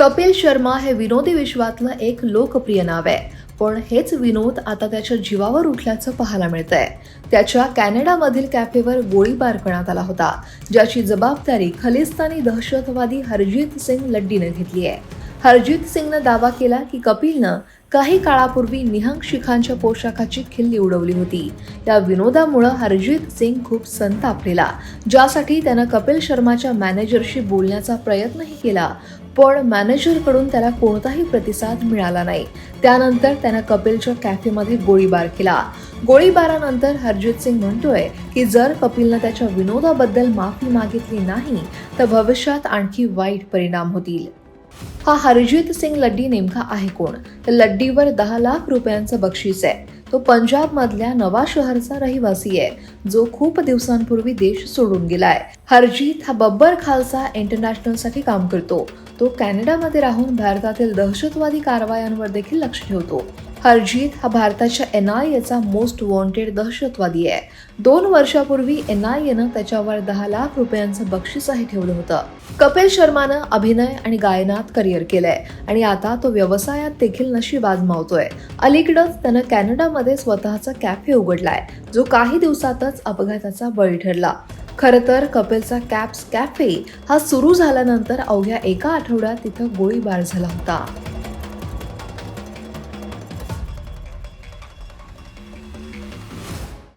कपिल शर्मा हे विनोदी विश्वातलं एक लोकप्रिय नाव आहे. पण हेच विनोद आता त्याच्या जीवावर उठल्याचं पाहायला मिळतंय. त्याच्या कॅनडामधील कॅफेवर गोळीबार करण्यात आला होता ज्याची जबाबदारी खलिस्तानी दहशतवादी हरजीत सिंग लड्डीने घेतली आहे. हरजीत सिंगनं दावा केला की कपिलनं काही काळापूर्वी निहंग शिखांच्या पोशाखाची खिल्ली उडवली होती. या विनोदामुळं हरजीत सिंग खूप संतापलेला ज्यासाठी त्यानं कपिल शर्माच्या मॅनेजरशी बोलण्याचा प्रयत्नही केला. पण मॅनेजरकडून त्याला कोणताही प्रतिसाद मिळाला नाही. त्यानंतर त्यानं कपिलच्या कॅफेमध्ये गोळीबार केला. गोळीबारानंतर हरजित सिंग म्हणतोय की जर कपिलनं त्याच्या विनोदाबद्दल माफी मागितली नाही तर भविष्यात आणखी वाईट परिणाम होतील. हा हरजित सिंग लड्डी नेमका आहे कोण? तर लड्डीवर दहा लाख रुपयांचं बक्षीस आहे. तो पंजाब मधल्या नवा शहरचा रहिवासी आहे जो खूप दिवसांपूर्वी देश सोडून गेलाय. हरजीत हा बब्बर खालसा इंटरनॅशनलसाठी काम करतो. तो कॅनडामध्ये राहून भारतातील दहशतवादी कारवायांवर देखील लक्ष ठेवतो. हरजीत हा भारताच्या एन आय एचा मोस्ट वॉन्टेड दहशतवादी आहे. दोन वर्षापूर्वी एन आय एनं त्याच्यावर दहा लाख रुपयांचं बक्षीसही ठेवलं होतं. कपिल शर्मानं अभिनय आणि गायनात करिअर केलंय आणि आता तो व्यवसायात देखील नशीब आजमावतोय. अलीकडंच त्यानं कॅनडामध्ये स्वतःचा कॅफे उघडलाय जो काही दिवसातच अपघाताचा बळी ठरला. खरं तर कपिलचा कॅप्स कॅफे हा सुरू झाल्यानंतर अवघ्या एका आठवड्यात तिथं गोळीबार झाला होता.